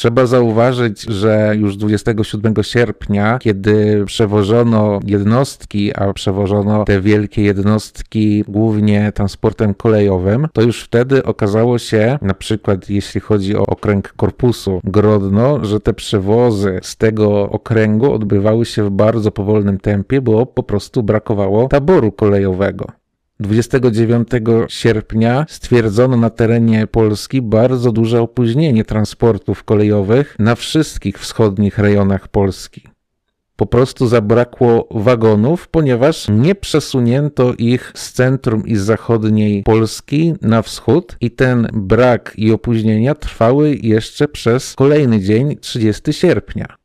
Trzeba zauważyć, że już 27 sierpnia, kiedy przewożono jednostki, a przewożono te wielkie jednostki głównie transportem kolejowym, to już wtedy okazało się, na przykład jeśli chodzi o okręg korpusu Grodno, że te przewozy z tego okręgu odbywały się w bardzo powolnym tempie, bo po prostu brakowało taboru kolejowego. 29 sierpnia stwierdzono na terenie Polski bardzo duże opóźnienie transportów kolejowych na wszystkich wschodnich rejonach Polski. Po prostu zabrakło wagonów, ponieważ nie przesunięto ich z centrum i z zachodniej Polski na wschód, i ten brak i opóźnienia trwały jeszcze przez kolejny dzień, 30 sierpnia.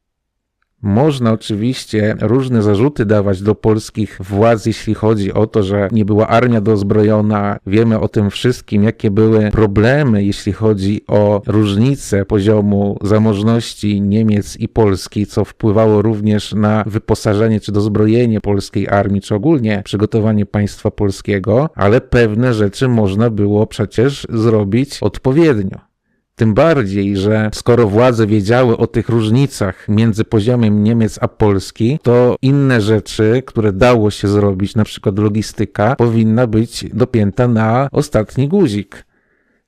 Można oczywiście różne zarzuty dawać do polskich władz, jeśli chodzi o to, że nie była armia dozbrojona. Wiemy o tym wszystkim, jakie były problemy, jeśli chodzi o różnice poziomu zamożności Niemiec i Polski, co wpływało również na wyposażenie czy dozbrojenie polskiej armii, czy ogólnie przygotowanie państwa polskiego, ale pewne rzeczy można było przecież zrobić odpowiednio. Tym bardziej, że skoro władze wiedziały o tych różnicach między poziomem Niemiec a Polski, to inne rzeczy, które dało się zrobić, na przykład logistyka, powinna być dopięta na ostatni guzik.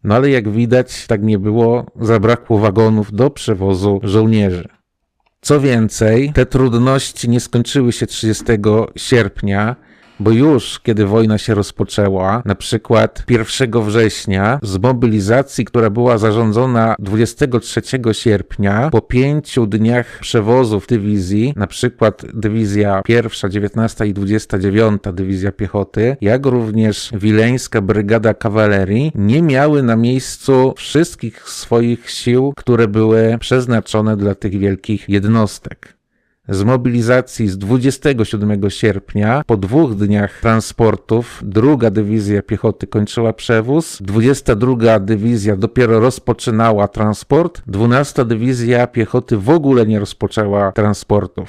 No ale jak widać, tak nie było, zabrakło wagonów do przewozu żołnierzy. Co więcej, te trudności nie skończyły się 30 sierpnia, bo już kiedy wojna się rozpoczęła, na przykład 1 września, z mobilizacji, która była zarządzona 23 sierpnia, po pięciu dniach przewozów dywizji, na przykład dywizja 1, 19 i 29 dywizja piechoty, jak również Wileńska Brygada Kawalerii, nie miały na miejscu wszystkich swoich sił, które były przeznaczone dla tych wielkich jednostek z mobilizacji z 27 sierpnia po dwóch dniach transportów druga dywizja piechoty kończyła przewóz, 22 dywizja dopiero rozpoczynała transport, 12 dywizja piechoty w ogóle nie rozpoczęła transportów.